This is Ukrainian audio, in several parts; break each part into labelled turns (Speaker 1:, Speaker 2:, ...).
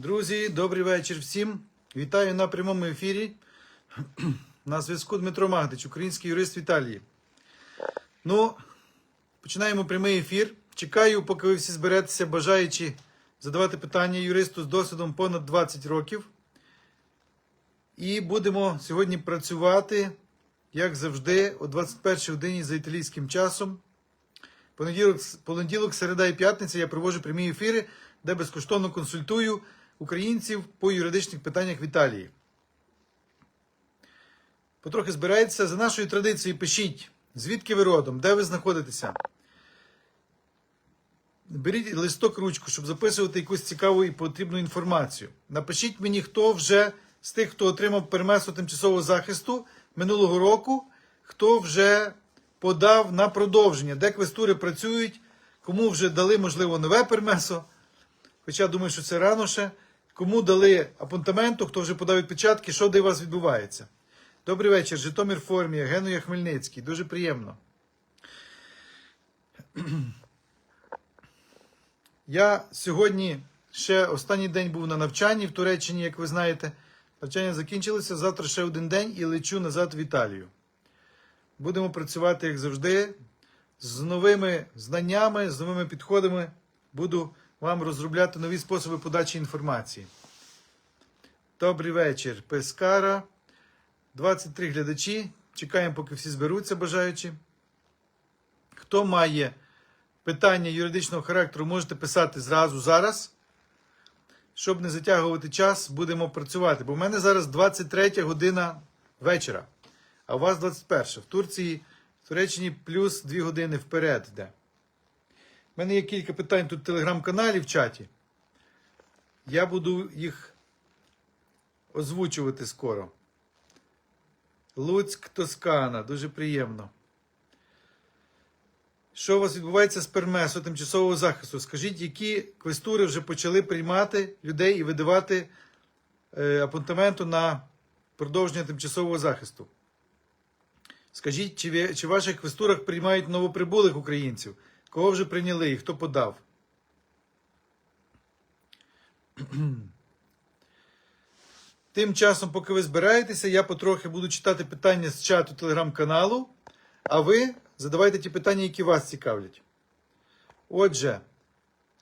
Speaker 1: Друзі, добрий вечір всім. Вітаю на прямому ефірі. На зв'язку Дмитро Магдич, український юрист в Італії. Ну, починаємо прямий ефір. Чекаю, поки ви всі зберетеся, бажаючи задавати питання юристу з досвідом понад 20 років. І будемо сьогодні працювати, як завжди, о 21 годині за італійським часом. Понеділок, понеділок, середа і п'ятниця я проводжу прямі ефіри, де безкоштовно консультую українців по юридичних питаннях в Італії. Потрохи збирається за нашою традицією. Пишіть, звідки ви родом, де ви знаходитеся. Беріть листок ручку, щоб записувати якусь цікаву і потрібну інформацію. Напишіть мені, хто вже з тих, хто отримав пермесу тимчасового захисту минулого року, хто вже подав на продовження, де квестури працюють, кому вже дали, можливо, нове пермесо. Хоча думаю, що це рано ще. Кому дали апонтаменту, хто вже подав відпечатки, що де у вас відбувається. Добрий вечір, Житомир Формія, Генуя Хмельницький. Дуже приємно. Я сьогодні ще останній день був на навчанні в Туреччині, як ви знаєте. Навчання закінчилося. Завтра ще один день і лечу назад в Італію. Будемо працювати, як завжди, з новими знаннями, з новими підходами. Буду вам розробляти нові способи подачі інформації. Добрий вечір, Пескара. 23 глядачі. Чекаємо, поки всі зберуться бажаючі. Хто має питання юридичного характеру, можете писати зразу зараз. Щоб не затягувати час, будемо працювати. Бо в мене зараз 23 година вечора, а у вас 21. В Турції, в Туреччині плюс 2 години вперед йде. У мене є кілька питань тут в телеграм-каналі в чаті. Я буду їх озвучувати скоро. Луцьк, Тоскана, дуже приємно. Що у вас відбувається з пермесу тимчасового захисту? Скажіть, які квестури вже почали приймати людей і видавати е, апонтаменту на продовження тимчасового захисту? Скажіть, чи, ви, чи в ваших квестурах приймають новоприбулих українців? Кого вже прийняли і хто подав? Тим часом, поки ви збираєтеся, я потрохи буду читати питання з чату телеграм-каналу, а ви задавайте ті питання, які вас цікавлять. Отже,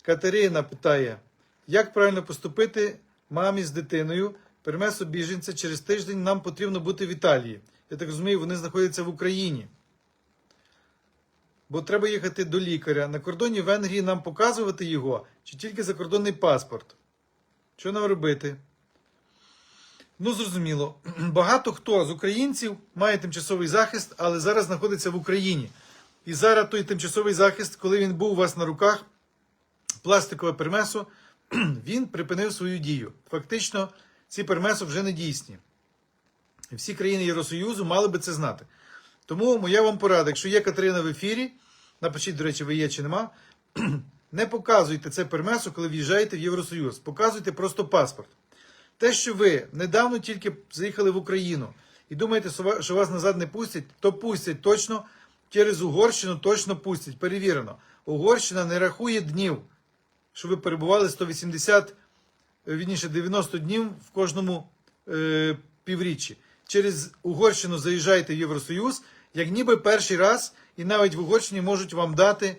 Speaker 1: Катерина питає, як правильно поступити мамі з дитиною? Перемесу біженця через тиждень нам потрібно бути в Італії. Я так розумію, вони знаходяться в Україні. Бо треба їхати до лікаря. На кордоні Венгрії нам показувати його, чи тільки закордонний паспорт. Що нам робити? Ну, зрозуміло. Багато хто з українців має тимчасовий захист, але зараз знаходиться в Україні. І зараз той тимчасовий захист, коли він був у вас на руках, пластикове пермесо, він припинив свою дію. Фактично, ці пермесо вже не дійсні. Всі країни Євросоюзу мали би це знати. Тому моя вам порада, якщо є Катерина в ефірі, напишіть, до речі, ви є чи нема, не показуйте це пермесо, коли в'їжджаєте в Євросоюз. Показуйте просто паспорт. Те, що ви недавно тільки заїхали в Україну і думаєте, що вас назад не пустять, то пустять точно через Угорщину точно пустять. Перевірено. Угорщина не рахує днів, що ви перебували 180, вірніше 90 днів в кожному е, півріччі. Через Угорщину заїжджаєте в Євросоюз, як ніби перший раз, і навіть в Угорщині можуть вам дати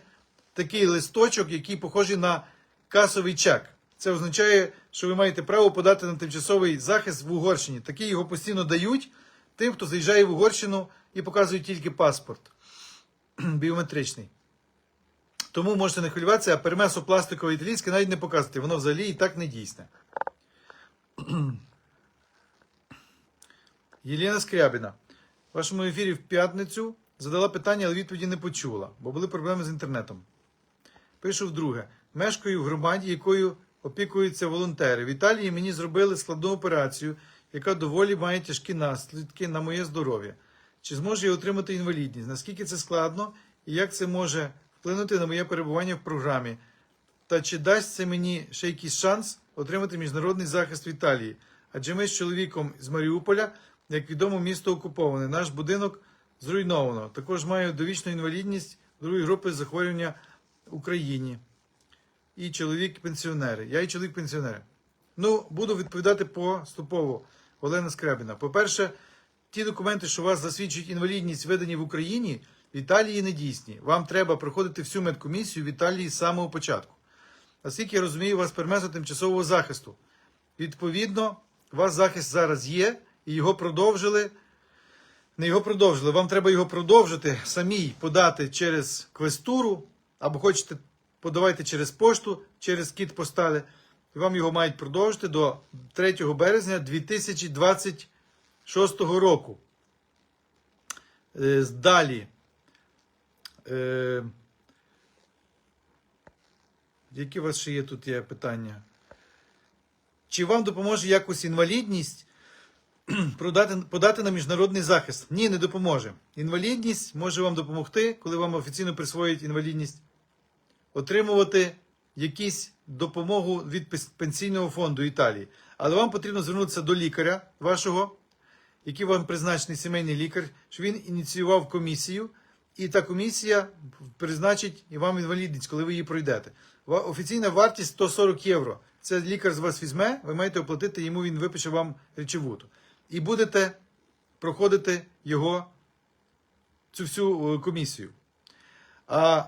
Speaker 1: такий листочок, який похожий на касовий чек. Це означає, що ви маєте право подати на тимчасовий захист в Угорщині. Такий його постійно дають тим, хто заїжджає в Угорщину і показує тільки паспорт біометричний. Тому можете не хвилюватися, а перемесо пластикове італійське навіть не показувати. Воно взагалі і так не дійсне. Єлена Скрябіна. В вашому ефірі в п'ятницю задала питання, але відповіді не почула, бо були проблеми з інтернетом. Пишу вдруге. Мешкаю в громаді, якою опікуються волонтери. В Італії мені зробили складну операцію, яка доволі має тяжкі наслідки на моє здоров'я. Чи зможу я отримати інвалідність? Наскільки це складно і як це може вплинути на моє перебування в програмі? Та чи дасть це мені ще якийсь шанс отримати міжнародний захист в Італії? Адже ми з чоловіком з Маріуполя, як відомо, місто окуповане. Наш будинок зруйновано. Також маю довічну інвалідність другої групи захворювання в Україні і чоловік пенсіонери. Я і чоловік пенсіонери. Ну, буду відповідати поступово. Олена Скрябіна. По-перше, ті документи, що вас засвідчують інвалідність, видані в Україні, в Італії не дійсні. Вам треба проходити всю медкомісію в Італії з самого початку. Наскільки я розумію, у вас пермеса тимчасового захисту. Відповідно, у вас захист зараз є, і його продовжили. Не його продовжили. Вам треба його продовжити самій подати через квестуру, або хочете подавайте через пошту, через кіт постали. І вам його мають продовжити до 3 березня 2026 року. Е, Далі. Е, які у вас ще є тут є питання? Чи вам допоможе якось інвалідність продати, подати на міжнародний захист? Ні, не допоможе. Інвалідність може вам допомогти, коли вам офіційно присвоюють інвалідність, отримувати якусь допомогу від пенсійного фонду Італії. Але вам потрібно звернутися до лікаря вашого, який вам призначений сімейний лікар, що він ініціював комісію, і та комісія призначить вам інвалідність, коли ви її пройдете. Офіційна вартість 140 євро. Це лікар з вас візьме, ви маєте оплатити йому, він випише вам речовуту. І будете проходити його цю всю е, комісію. А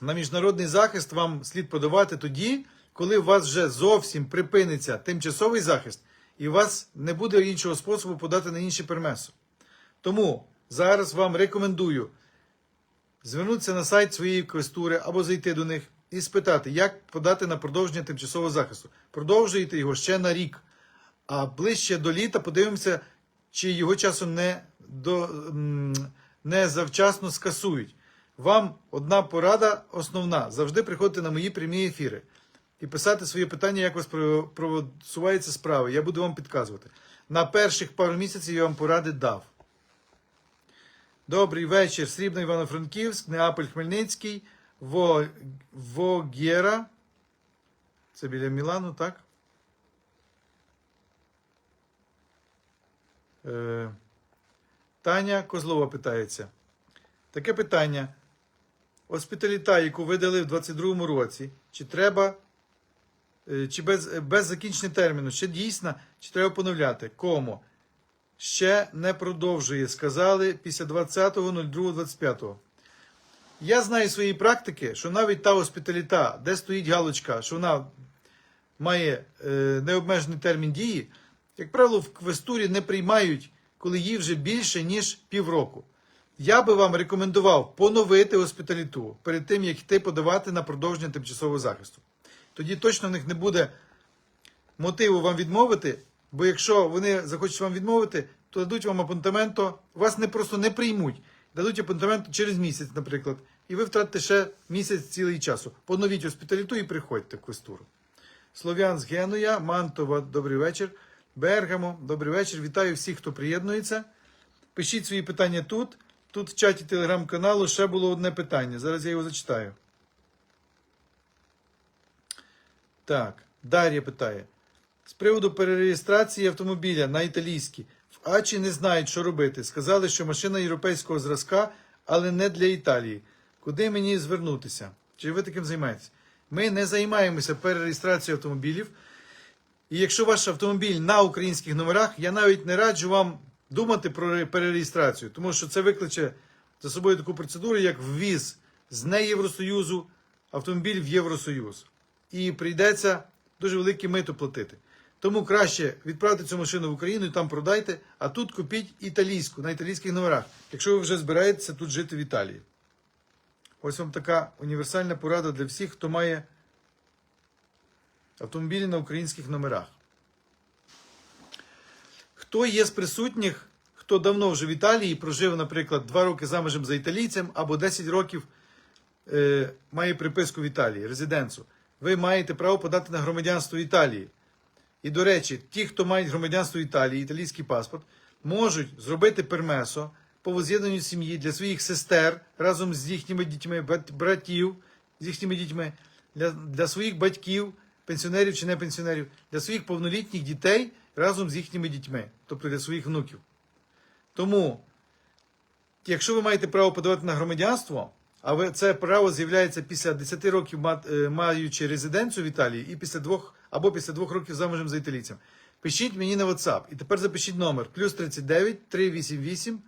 Speaker 1: на міжнародний захист вам слід подавати тоді, коли у вас вже зовсім припиниться тимчасовий захист, і у вас не буде іншого способу подати на інші пермесо. Тому зараз вам рекомендую звернутися на сайт своєї квестури або зайти до них і спитати, як подати на продовження тимчасового захисту. Продовжуєте його ще на рік, а ближче до літа подивимося, чи його часом не, до, не завчасно скасують. Вам одна порада основна: завжди приходити на мої прямі ефіри і писати свої питання, як у вас просуваються справи. Я буду вам підказувати. На перших пару місяців я вам поради дав. Добрий вечір. Срібна Івано-Франківськ, Неаполь Хмельницький, Во... Вогєра. Це біля Мілану, так? Таня Козлова питається. Таке питання. Оспіталіта, яку ви дали в 22-му році, чи треба, е, чи без, е, без закінчення терміну, ще дійсна, чи треба поновляти? Кому? Ще не продовжує, сказали після 20.02.25. Я знаю з своєї практики, що навіть та оспіталіта, де стоїть галочка, що вона має е, необмежений термін дії, як правило, в квестурі не приймають, коли їй вже більше, ніж півроку. Я би вам рекомендував поновити госпіталіту перед тим, як йти подавати на продовження тимчасового захисту. Тоді точно в них не буде мотиву вам відмовити, бо якщо вони захочуть вам відмовити, то дадуть вам апонтаменто, вас не просто не приймуть, дадуть апонтаменто через місяць, наприклад, і ви втратите ще місяць цілий часу. Поновіть госпіталіту і приходьте в квестуру. Слов'ян з Генуя, Мантова, добрий вечір. Бергамо, добрий вечір. Вітаю всіх, хто приєднується. Пишіть свої питання тут. Тут в чаті телеграм-каналу ще було одне питання. Зараз я його зачитаю. Так, Дар'я питає. З приводу перереєстрації автомобіля на італійський. В Ачі не знають, що робити. Сказали, що машина європейського зразка, але не для Італії. Куди мені звернутися? Чи ви таким займаєтесь? Ми не займаємося перереєстрацією автомобілів. І якщо ваш автомобіль на українських номерах, я навіть не раджу вам думати про перереєстрацію, тому що це викличе за собою таку процедуру, як ввіз з не Євросоюзу автомобіль в Євросоюз. І прийдеться дуже велике мито платити. Тому краще відправте цю машину в Україну і там продайте, а тут купіть італійську на італійських номерах, якщо ви вже збираєтеся тут жити в Італії. Ось вам така універсальна порада для всіх, хто має автомобілі на українських номерах. Хто є з присутніх, хто давно вже в Італії прожив, наприклад, 2 роки заміжем за італійцем або 10 років е, має приписку в Італії, резиденцію, ви маєте право подати на громадянство Італії. І, до речі, ті, хто мають громадянство Італії, італійський паспорт, можуть зробити пермесо по воз'єднанню сім'ї для своїх сестер разом з їхніми дітьми, братів з їхніми дітьми, для, для своїх батьків, пенсіонерів чи не пенсіонерів, для своїх повнолітніх дітей разом з їхніми дітьми, тобто для своїх внуків. Тому, якщо ви маєте право подавати на громадянство, А ви- це право з'являється після 10 років е, маючи резиденцію в Італії і після двох або після двох років замужем за італійцем. Пишіть мені на WhatsApp. І тепер запишіть номер плюс 39 388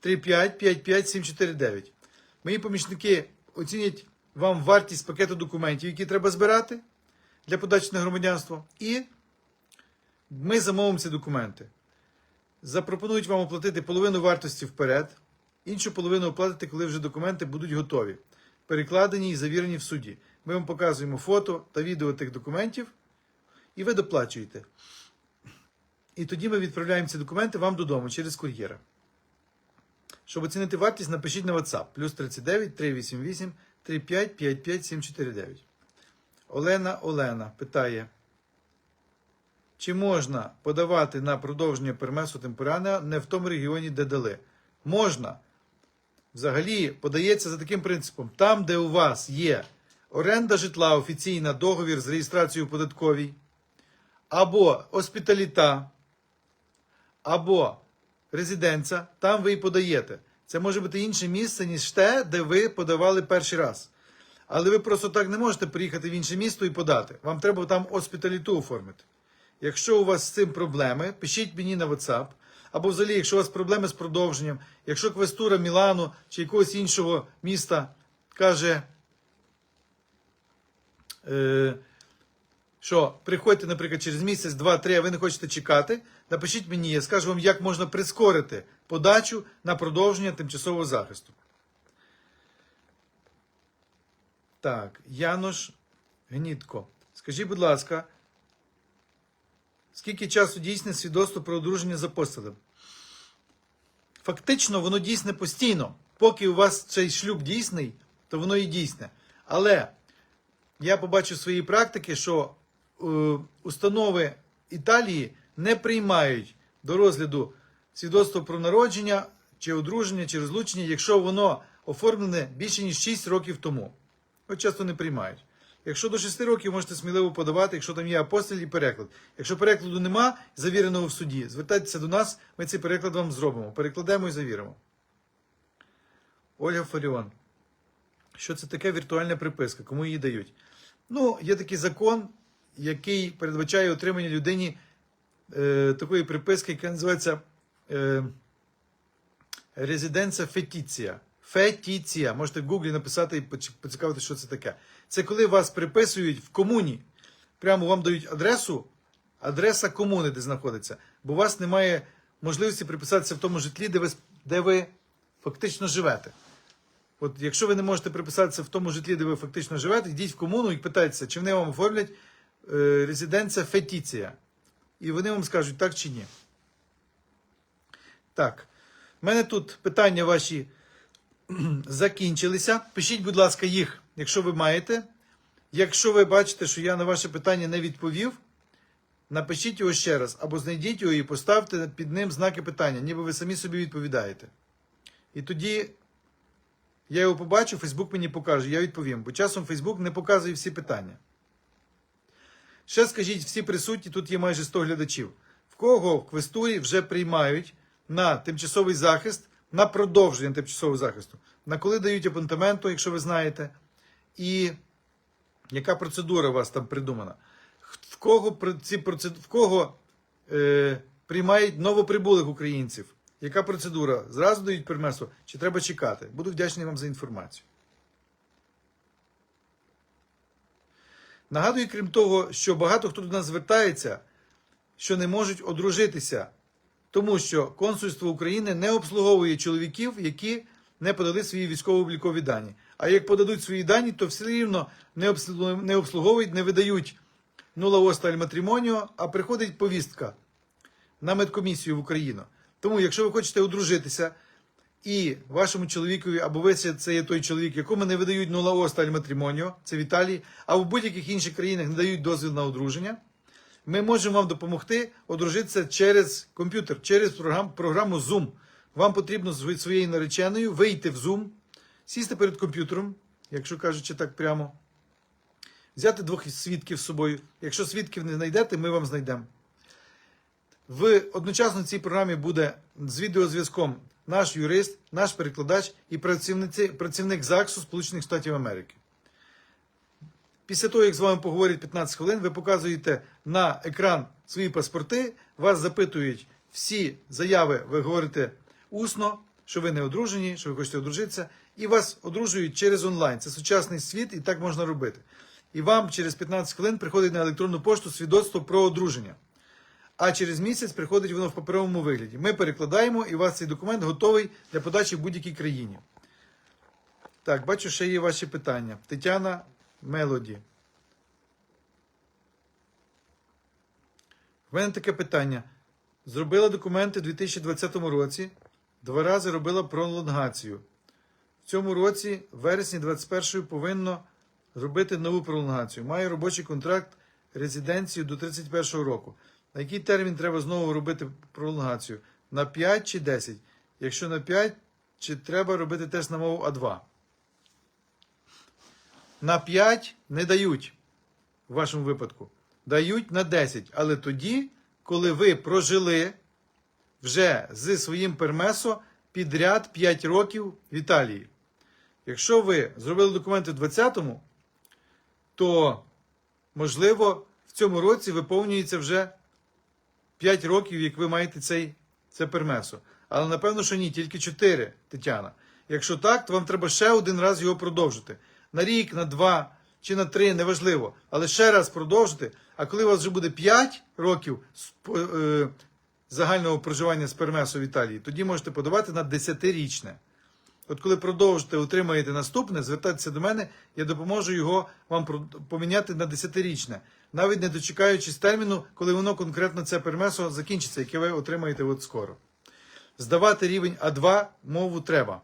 Speaker 1: 35 55 749. Мої помічники оцінять вам вартість пакету документів, які треба збирати для подачі на громадянство. І ми замовимо ці документи. Запропонують вам оплатити половину вартості вперед, іншу половину оплатити, коли вже документи будуть готові, перекладені і завірені в суді. Ми вам показуємо фото та відео тих документів, і ви доплачуєте. І тоді ми відправляємо ці документи вам додому через кур'єра. Щоб оцінити вартість, напишіть на WhatsApp плюс 39 388 35 55 749. Олена Олена питає. Чи можна подавати на продовження пермесу темпорального не в тому регіоні, де дали? Можна. Взагалі подається за таким принципом: там, де у вас є оренда житла, офіційна договір з реєстрацією податковій, або оспіталіта, або резиденця, там ви і подаєте. Це може бути інше місце, ніж те, де ви подавали перший раз. Але ви просто так не можете приїхати в інше місто і подати. Вам треба там оспіталіту оформити. Якщо у вас з цим проблеми, пишіть мені на WhatsApp. Або взагалі, якщо у вас проблеми з продовженням, якщо квестура Мілану чи якогось іншого міста каже, е, що приходьте, наприклад, через місяць, два-три, а ви не хочете чекати, напишіть мені, я скажу вам, як можна прискорити подачу на продовження тимчасового захисту. Так, Янош Гнітко. Скажіть, будь ласка, скільки часу дійсне свідоцтво про одруження з апостолем? Фактично, воно дійсне постійно. Поки у вас цей шлюб дійсний, то воно і дійсне. Але я побачив своїй практики, що е, установи Італії не приймають до розгляду свідоцтво про народження, чи одруження, чи розлучення, якщо воно оформлене більше ніж 6 років тому. От часто не приймають. Якщо до 6 років можете сміливо подавати, якщо там є апостиль і переклад. Якщо перекладу нема, завіреного в суді, звертайтеся до нас, ми цей переклад вам зробимо. Перекладемо і завіримо. Ольга Фаріон. Що це таке віртуальна приписка? Кому її дають? Ну, є такий закон, який передбачає отримання людині е, такої приписки, яка називається е, резиденція фетіція. Фетіція. Можете в Гуглі написати і поцікавити, що це таке. Це коли вас приписують в комуні. Прямо вам дають адресу, адреса комуни, де знаходиться. Бо у вас немає можливості приписатися в тому житлі, де ви, де ви фактично живете. От якщо ви не можете приписатися в тому житлі, де ви фактично живете, йдіть в комуну і питайтеся, чи вони вам оформлять е, резиденція фетіція. І вони вам скажуть так чи ні. Так. У мене тут питання ваші закінчилися. Пишіть, будь ласка, їх, якщо ви маєте. Якщо ви бачите, що я на ваше питання не відповів, напишіть його ще раз, або знайдіть його і поставте під ним знаки питання, ніби ви самі собі відповідаєте. І тоді я його побачу, Фейсбук мені покаже, я відповім. Бо часом Фейсбук не показує всі питання. Ще скажіть, всі присутні, тут є майже 100 глядачів. В кого в квестурі вже приймають на тимчасовий захист, на продовження тимчасового захисту? На коли дають апонтаменту, якщо ви знаєте, і яка процедура у вас там придумана? В кого, ці процед... в кого е, приймають новоприбулих українців? Яка процедура? Зразу дають пермесу, чи треба чекати? Буду вдячний вам за інформацію. Нагадую, крім того, що багато хто до нас звертається, що не можуть одружитися, тому що консульство України не обслуговує чоловіків, які не подали свої військово-облікові дані. А як подадуть свої дані, то все рівно не обслуговують, не, видають нула оста аль матримоніо, а приходить повістка на медкомісію в Україну. Тому, якщо ви хочете одружитися, і вашому чоловікові, або ви це, є той чоловік, якому не видають нула оста аль матримоніо, це в Італії, а в будь-яких інших країнах не дають дозвіл на одруження, ми можемо вам допомогти одружитися через комп'ютер, через програм, програму Zoom. Вам потрібно з своєю нареченою вийти в Zoom, сісти перед комп'ютером, якщо кажучи так прямо, взяти двох свідків з собою. Якщо свідків не знайдете, ми вам знайдемо. В одночасно цій програмі буде з відеозв'язком наш юрист, наш перекладач і працівник ЗАГСу Сполучених Штатів Америки. Після того, як з вами поговорять 15 хвилин, ви показуєте на екран свої паспорти, вас запитують всі заяви, ви говорите усно, що ви не одружені, що ви хочете одружитися, і вас одружують через онлайн. Це сучасний світ, і так можна робити. І вам через 15 хвилин приходить на електронну пошту свідоцтво про одруження. А через місяць приходить воно в паперовому вигляді. Ми перекладаємо, і у вас цей документ готовий для подачі в будь-якій країні. Так, бачу, ще є ваші питання. Тетяна Мелоді. В мене таке питання. Зробила документи у 2020 році, два рази робила пролонгацію. В цьому році, в вересні 21-ї, повинно зробити нову пролонгацію. Маю робочий контракт резиденцію до 31-го року. На який термін треба знову робити пролонгацію? На 5 чи 10? Якщо на 5, чи треба робити тест на мову А2? На 5 не дають в вашому випадку. Дають на 10. Але тоді, коли ви прожили вже зі своїм пермесо підряд 5 років в Італії. Якщо ви зробили документи в 20-му, то можливо в цьому році виповнюється вже 5 років, як ви маєте цей, це пермесо. Але напевно, що ні, тільки 4, Тетяна. Якщо так, то вам треба ще один раз його продовжити. На рік, на два чи на три, неважливо. Але ще раз продовжити. А коли у вас вже буде 5 років е, загального проживання з пермесо в Італії, тоді можете подавати на 10-річне. От коли продовжите, отримаєте наступне, звертайтеся до мене, я допоможу його вам поміняти на 10-річне, навіть не дочекаючись терміну, коли воно конкретно це пермесо закінчиться, яке ви отримаєте от скоро. Здавати рівень А2 мову треба.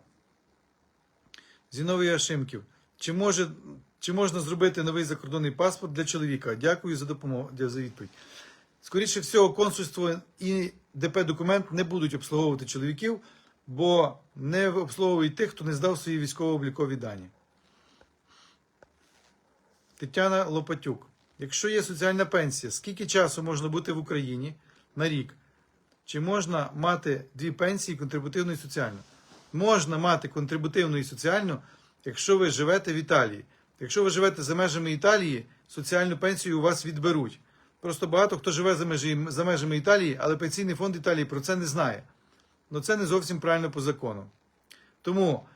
Speaker 1: Зіновій Ашимків. Чи, може, чи можна зробити новий закордонний паспорт для чоловіка? Дякую за допомогу за відповідь. Скоріше всього, консульство і ДП документ не будуть обслуговувати чоловіків, бо не обслуговують тих, хто не здав свої військово-облікові дані. Тетяна Лопатюк. Якщо є соціальна пенсія, скільки часу можна бути в Україні на рік? Чи можна мати дві пенсії контрибутивну і соціальну? Можна мати контрибутивну і соціальну, якщо ви живете в Італії. Якщо ви живете за межами Італії, соціальну пенсію у вас відберуть. Просто багато хто живе за, межі, за межами Італії, але пенсійний фонд Італії про це не знає. Ну це не зовсім правильно по закону. Тому,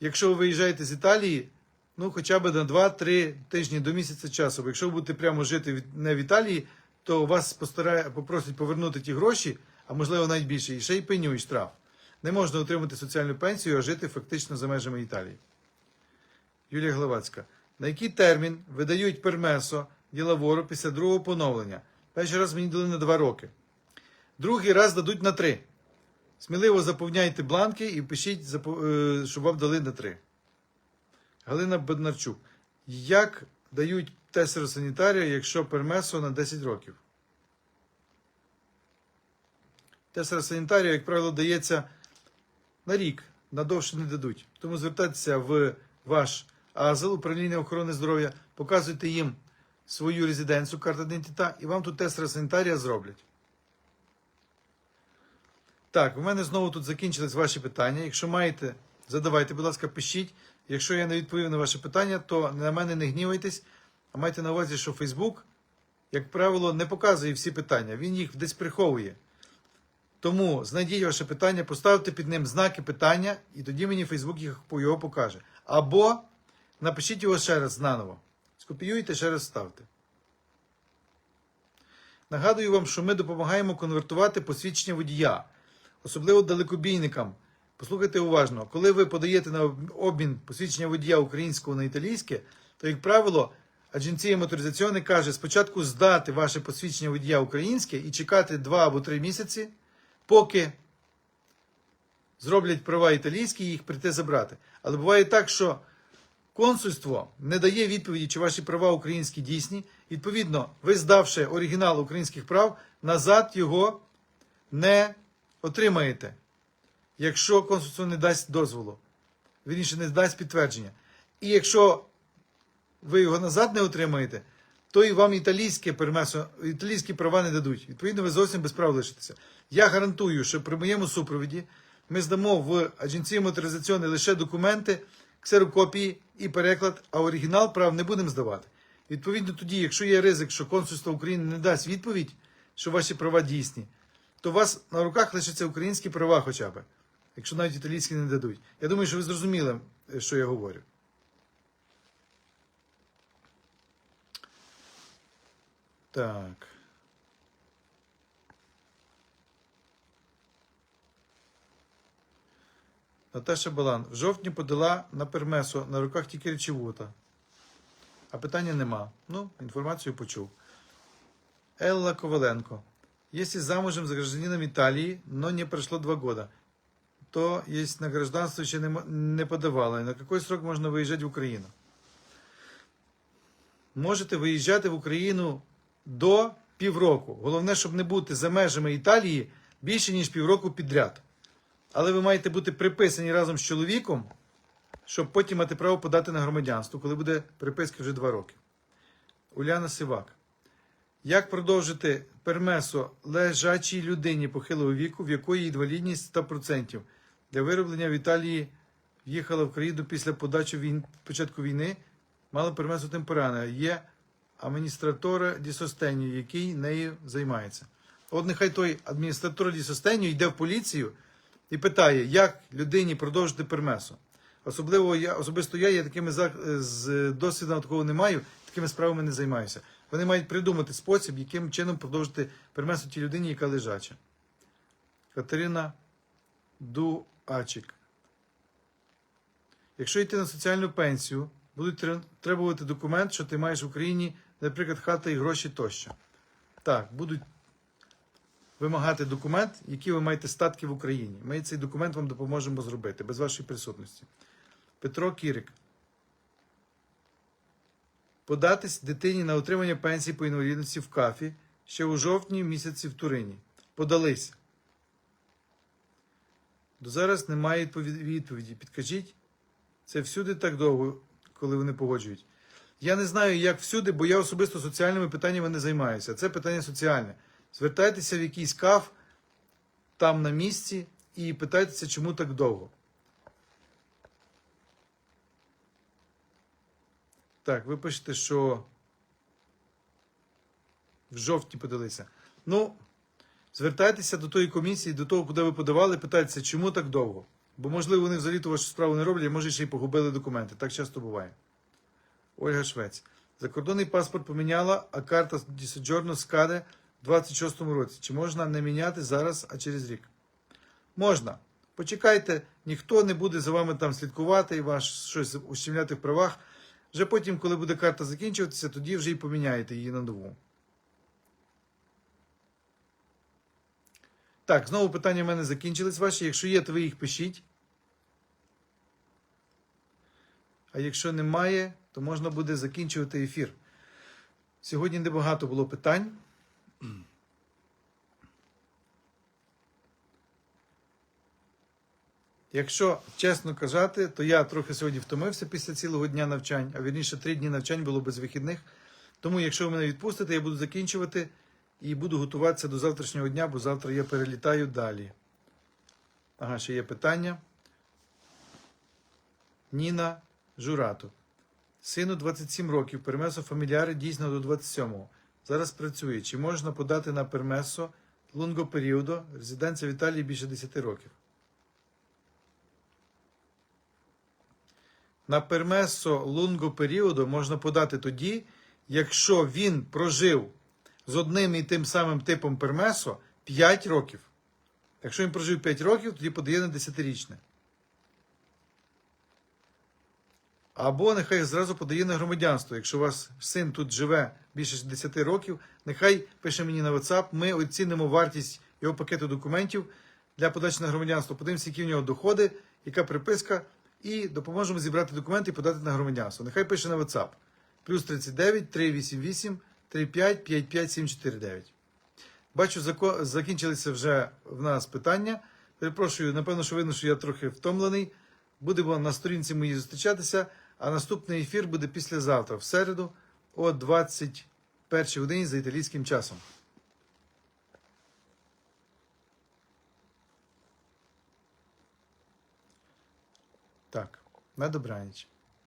Speaker 1: якщо ви виїжджаєте з Італії, ну хоча б на 2-3 тижні до місяця часу, бо якщо ви будете прямо жити не в Італії, то вас постарає, попросять повернути ті гроші, а можливо навіть більше, і ще й пеню, і штраф. Не можна отримати соціальну пенсію, а жити фактично за межами Італії. Юлія Гловацька. На який термін видають пермесо ділавору після другого поновлення? Перший раз мені дали на 2 роки. Другий раз дадуть на 3. Сміливо заповняйте бланки і пишіть, е, щоб вам дали на 3. Галина Беднарчук. Як дають тестеросанітарія, якщо пермесо на 10 років? Тестеросанітарія, як правило, дається на рік, на довше не дадуть. Тому звертайтеся в ваш АЗЛ, управління охорони здоров'я, показуйте їм свою резиденцію, карту ідентита, і вам тут тестеросанітарія зроблять. Так, у мене знову тут закінчились ваші питання. Якщо маєте, задавайте, будь ласка, пишіть. Якщо я не відповів на ваше питання, то на мене не гнівайтесь, а майте на увазі, що Фейсбук, як правило, не показує всі питання. Він їх десь приховує. Тому знайдіть ваше питання, поставте під ним знаки питання, і тоді мені Фейсбук його покаже. Або напишіть його ще раз наново. Скопіюйте, ще раз ставте. Нагадую вам, що ми допомагаємо конвертувати посвідчення водія, особливо далекобійникам. Послухайте уважно, коли ви подаєте на обмін посвідчення водія українського на італійське, то, як правило, агенція моторизаційна каже спочатку здати ваше посвідчення водія українське і чекати 2 або 3 місяці, поки зроблять права італійські і їх прийти забрати. Але буває так, що консульство не дає відповіді, чи ваші права українські дійсні. Відповідно, ви здавши оригінал українських прав, назад його не отримаєте, якщо консульство не дасть дозволу. Вірніше, не дасть підтвердження. І якщо ви його назад не отримаєте, то і вам італійське пермесо, італійські права не дадуть. Відповідно, ви зовсім без прав лишитеся. Я гарантую, що при моєму супровіді ми здамо в Агенцію моторизаційної лише документи, ксерокопії і переклад, а оригінал прав не будемо здавати. Відповідно, тоді, якщо є ризик, що консульство України не дасть відповідь, що ваші права дійсні, то у вас на руках лишаться українські права хоча б, якщо навіть італійські не дадуть. Я думаю, що ви зрозуміли, е, що я говорю. Так. Наташа Балан. В жовтні подала на пермесо, на руках тільки речевута. А питання нема. Ну, інформацію почув. Елла Коваленко. Если замужем за гражданином Италии, но не прошло два года, то есть на гражданство еще не, подавала. На какой срок можно выезжать в Україну? Можете виїжджати в Україну до півроку. Головне, щоб не бути за межами Італії більше, ніж півроку підряд. Але ви маєте бути приписані разом з чоловіком, щоб потім мати право подати на громадянство, коли буде приписки вже два роки. Уляна Сивак. Як продовжити пермесо лежачій людині похилого віку, в якої інвалідність 100%, для вироблення в Італії в'їхала в країну після подачі війн, початку війни, мала пермесо темпоране, є адміністратора Дісостенію, який нею займається. От нехай той адміністратор Дісостенію йде в поліцію і питає, як людині продовжити пермесо. Особливо я, особисто я, я такими з досвідом такого не маю, такими справами не займаюся. Вони мають придумати спосіб, яким чином продовжити пермесо тій людині, яка лежача. Катерина Дуачик. Якщо йти на соціальну пенсію, будуть требувати документ, що ти маєш в Україні, наприклад, хата і гроші тощо. Так, будуть вимагати документ, який ви маєте статки в Україні. Ми цей документ вам допоможемо зробити без вашої присутності. Петро Кірик. Податись дитині на отримання пенсії по інвалідності в КАФі ще у жовтні місяці в Турині. Подались. До зараз немає відповіді. Підкажіть, це всюди так довго, коли вони погоджують. Я не знаю, як всюди, бо я особисто соціальними питаннями не займаюся. Це питання соціальне. Звертайтеся в якийсь каф там на місці і питайтеся, чому так довго. Так, ви пишете, що в жовтні подалися. Ну, звертайтеся до тої комісії, до того, куди ви подавали, питайтеся, чому так довго. Бо, можливо, вони взагалі ту вашу справу не роблять, а може ще й погубили документи. Так часто буває. Ольга Швець. Закордонний паспорт поміняла, а карта Дісаджорно скаде 26-му році. Чи можна не міняти зараз, а через рік? Можна. Почекайте, ніхто не буде за вами там слідкувати і вас щось ущемляти в правах. Вже потім, коли буде карта закінчуватися, тоді вже і поміняєте її на нову. Так, знову питання в мене закінчились ваші. Якщо є, то ви їх пишіть. А якщо немає, то можна буде закінчувати ефір. Сьогодні небагато було питань. Якщо чесно казати, то я трохи сьогодні втомився після цілого дня навчань, а вірніше три дні навчань було без вихідних. Тому, якщо ви мене відпустите, я буду закінчувати і буду готуватися до завтрашнього дня, бо завтра я перелітаю далі. Ага, ще є питання. Ніна Журату. Сину 27 років, пермесо фаміліари дійсно до 27-го. Зараз працює. Чи можна подати на пермесо лунго періоду, резиденція в Італії більше 10 років? На пермесо лунгоперіоду можна подати тоді, якщо він прожив з одним і тим самим типом пермесо 5 років. Якщо він прожив 5 років, тоді подає на 10-річне. Або нехай зразу подає на громадянство. Якщо у вас син тут живе більше 10 років, нехай пише мені на WhatsApp, ми оцінимо вартість його пакету документів для подачі на громадянство. Подивимося, які в нього доходи, яка приписка, і допоможемо зібрати документи і подати на громадянство. Нехай пише на WhatsApp. Плюс 39 388 35 55 749. Бачу, закінчилися вже в нас питання. Перепрошую, напевно, що видно, що я трохи втомлений. Будемо на сторінці моїй зустрічатися, а наступний ефір буде післязавтра, в середу, о 20 першій годині за італійським часом. Так, на добраніч.